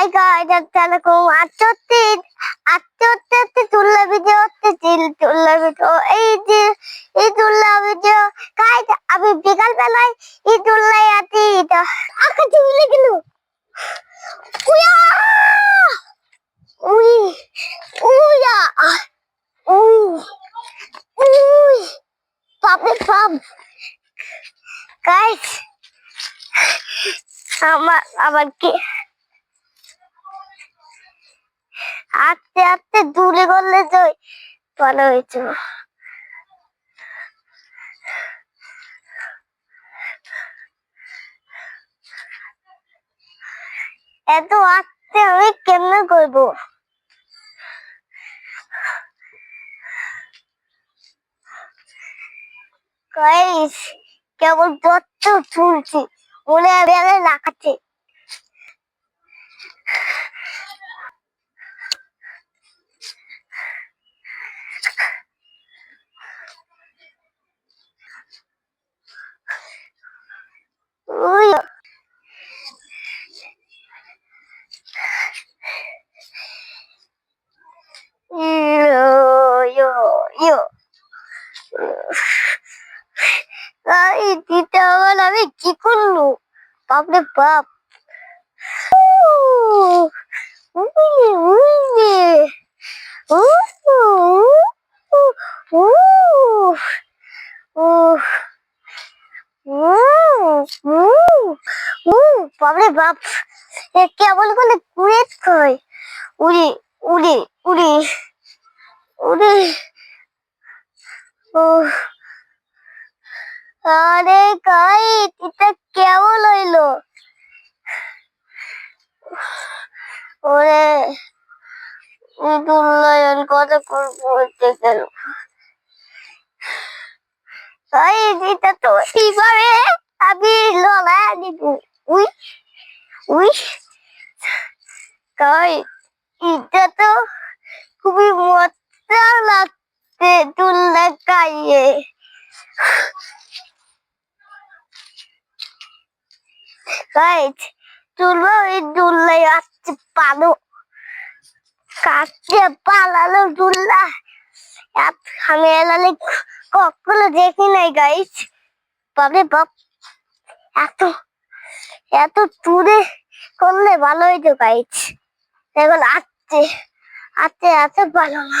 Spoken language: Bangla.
আজকে আজকে হচ্ছে তুল্লা ভিডিও তুল্লা ভিডিও এই যে, এই তুল্লা ভিডিও গাইস আমি বিকাল এই তুল্লাই আছি আকাশে উড়ে গেল। উয়া! উই উয়া! উই উই! পাপে পাপ। গাইস আমার আবার কি আস্তে আস্তে দূরে করলে তো ভালো হয়েছে। এত আস্তে আমি কেমনে করব? গাইস কেবল দত্ত তুলছি মনে বেলে লাগাচ্ছে। Yo. এই দিতে আমার আমি কি করল? বাপরে বাপ। বাপরে বাপ। কেবল বলে কুয়েত কয় উড়ি উড়ি উড়ি উড়ি। আরে কাই, এটা কেবল হইল? ওরে কত করব গেল। তাই তো আমি উই তাই তো খুবই মজা লাগছে তুলবো ওই আসছে পালো আমি কখনো দেখি নাই গাইজ বাপরে বাপ এত এত দূরে করলে ভালো হইতো গাইজ এখন আসছে আসতে আসতে ভালো না